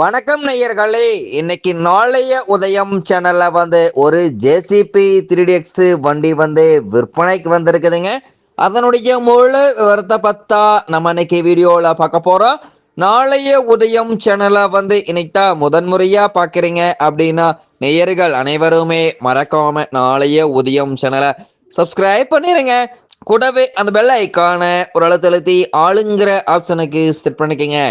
வணக்கம் நேயர்களே. இன்னைக்கு நாளைய உதயம் சேனல்ல வந்து ஒரு ஜேசிபி த்ரீ எக்ஸ் வண்டி வந்து விற்பனைக்கு வந்திருக்குதுங்க. அதனுடைய முழு விவரத்தை பத்தா நம்ம இன்னைக்கு வீடியோவில் பார்க்க போறோம். நாளைய உதயம் சேனலை வந்து இன்னைக்கு தான் முதன்முறையா பார்க்குறீங்க அப்படின்னா நேயர்கள் அனைவருமே மறக்காம நாளைய உதயம் சேனலை சப்ஸ்கிரைப் பண்ணிருங்க. கூடவே அந்த பெல் ஐக்கான ஒரு அழுத்தழுத்தி ஆளுங்கிற ஆப்ஷனுக்கு செட் பண்ணிக்கங்க.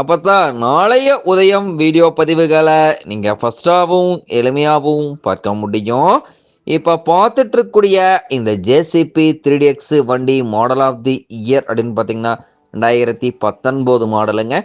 அப்போ தான் நாளைய உதயம் வீடியோ பதிவுகளை நீங்கள் ஃபஸ்ட்டாகவும் எளிமையாகவும் பார்க்க முடியும். இப்போ பார்த்துட்டு இருக்கக்கூடிய இந்த ஜேசிபி த்ரீ எக்ஸ் வண்டி மாடல் ஆஃப் தி இயர் அப்படின்னு பார்த்தீங்கன்னா ரெண்டாயிரத்தி பத்தொன்பது மாடலுங்க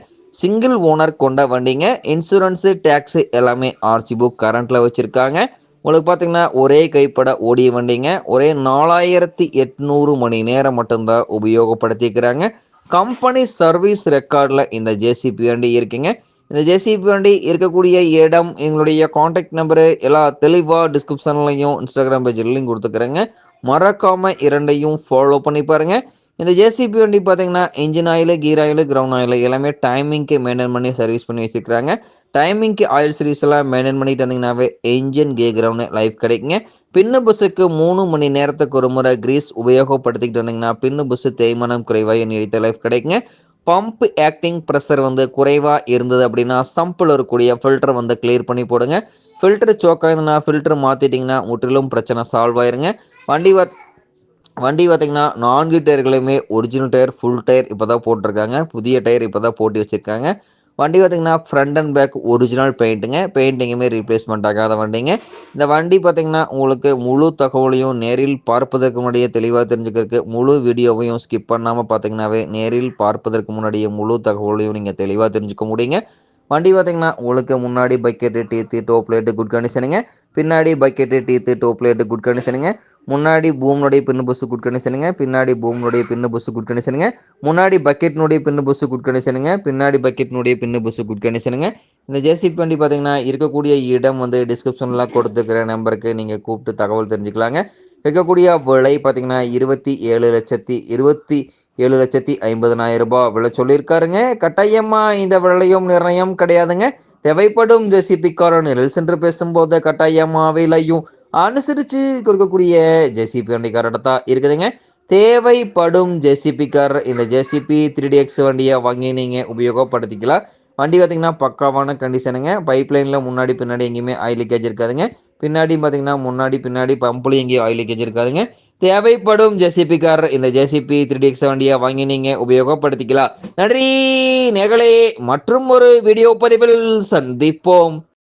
சிங்கிள் ஓனர் கொண்ட வண்டிங்க. இன்சூரன்ஸு டேக்ஸு எல்லாமே ஆர்சி புக் கரண்ட்டில் வச்சுருக்காங்க. உங்களுக்கு பார்த்தீங்கன்னா ஒரே கைப்பட ஓடிய வண்டிங்க. ஒரே நாலாயிரத்தி எட்நூறு மணி நேரம் மட்டும்தான் உபயோகப்படுத்திக்கிறாங்க. கம்பெனி சர்வீஸ் ரெக்கார்டில் இந்த ஜேசிபி வண்டி இருக்குங்க. இந்த ஜேசிபி வண்டி இருக்கக்கூடிய இடம் எங்களுடைய காண்டாக்ட் நம்பரு எல்லாம் தெளிவாக டிஸ்கிரிப்ஷன்லையும் இன்ஸ்டாகிராம் பேஜ்லையும் கொடுத்துக்கிறேங்க. மறக்காமல் இரண்டையும் ஃபாலோ பண்ணி பாருங்கள் இந்த ஜேசிபி வண்டி பார்த்தீங்கன்னா engine oil gear oil ground oil எல்லாமே டைமிங்க்கு மெயின்டைன் பண்ணி சர்வீஸ் பண்ணி வச்சுருக்காங்க டைமிங்க்கு ஆயில் சீரிஸ் எல்லாம் மெயின்டைன் பண்ணிட்டு வந்தீங்கன்னாவே இன்ஜின் கே கிரவுண்டு லைஃப் கிடைக்குங்க. பின்னு பஸ்ஸுக்கு மூணு மணி நேரத்துக்கு ஒரு முறை கிரீஸ் உபயோகப்படுத்திக்கிட்டு வந்தீங்கன்னா பின்னு பஸ்ஸு தேய்மானம் குறைவாக நீடித்த லைஃப் கிடைக்குங்க. பம்ப் ஆக்டிங் ப்ரெஷர் வந்து குறைவாக இருந்தது அப்படின்னா சம்பில் இருக்கக்கூடிய ஃபில்டர் வந்து கிளியர் பண்ணி போடுங்க. ஃபில்டர் சோக்காயிருந்தனா ஃபில்டர் மாற்றிட்டிங்கன்னா முற்றிலும் பிரச்சனை சால்வ் ஆயிருங்க. வண்டி வண்டி பார்த்திங்கன்னா நான்கு டயர்களுமே ஒரிஜினல் டயர் ஃபுல் டயர் இப்போ தான் போட்டிருக்காங்க. புதிய டயர் இப்போ தான் போட்டி வச்சுருக்காங்க. வண்டி பார்த்திங்கன்னா ஃப்ரண்ட் அண்ட் பேக் ஒரிஜினல் பெயிண்ட்டுங்க பெயிண்டிங்குமே ரீப்ளேஸ்மெண்ட் ஆகாத வண்டிங்க. இந்த வண்டி பார்த்திங்கன்னா உங்களுக்கு முழு தகவலையும் நேரில் பார்ப்பதற்கு முன்னாடியே தெளிவாக தெரிஞ்சுக்கிறதுக்கு முழு வீடியோவையும் ஸ்கிப் பண்ணாமல் பார்த்தீங்கன்னாவே நேரில் பார்ப்பதற்கு முன்னாடியே முழு தகவலையும் நீங்கள் தெளிவாக தெரிஞ்சுக்க முடியுங்க. வண்டி பார்த்திங்கன்னா உங்களுக்கு முன்னாடி bucket teeth top light good கண்டிஷனுங்க பின்னாடி bucket teeth top light good கண்டிஷனுங்க முன்னாடி பூம்னுடைய பின்னு புஸ் குட் கண்டிஷனுங்க பின்னாடி பூம்னுடைய பின்னு புஸ்ஸு குட் கண்டிஷனுங்க முன்னாடி பக்கெட்னுடைய பின்னு புஸ்ஸு குட் கண்டிஷனுங்க பின்னாடி பக்கெட்னுடைய பின்னு புஸ்ஸு குட் கண்டிஷனுங்க இந்த ஜேசிபி வண்டி பார்த்தீங்கன்னா இருக்கக்கூடிய இடம் வந்து டிஸ்கிரிப்ஷனில் கொடுத்துக்கிற நம்பருக்கு நீங்கள் கூப்பிட்டு தகவல் தெரிஞ்சுக்கலாங்க. இருக்கக்கூடிய விலை பார்த்தீங்கன்னா இருபத்தி ஏழு லட்சத்தி இருபத்தி ஏழு லட்சத்தி ஐம்பதனாயிரம் ரூபாய் விலை சொல்லியிருக்காருங்க. கட்டாயமாக இந்த விலையும் நிர்ணயம் கிடையாதுங்க. தேவைப்படும் ஜேசிபிக்காரன் நிழல் சென்று பேசும்போது கட்டாயமாக விலையும் அனுசரித்து கொடுக்கக்கூடிய ஜேசிபி வண்டிக்காரோட தான் இருக்குதுங்க. தேவைப்படும் ஜேசிபி கார் இந்த ஜேசிபி த்ரீ டி எக்ஸ் வண்டியை வாங்கி நீங்கள் உபயோகப்படுத்திக்கலாம். வண்டி பார்த்திங்கன்னா பக்காவான கண்டிஷனுங்க பைப் லைனில் முன்னாடி பின்னாடி எங்கேயுமே ஆயில் லீக்கேஜ் இருக்காதுங்க. பின்னாடி பார்த்திங்கன்னா முன்னாடி பின்னாடி பம்புலையும் எங்கேயும் ஆயில் லீக்கேஜ் இருக்காதுங்க. தேவைப்படும் ஜேசிபி கார் இந்த ஜேசிபி த்ரீ டி எக்ஸ் வண்டியை வாங்கி நீங்கள் உபயோகப்படுத்திக்கலாம். நன்றி நேர்களே. மற்றும் ஒரு வீடியோ பதிவில் சந்திப்போம்.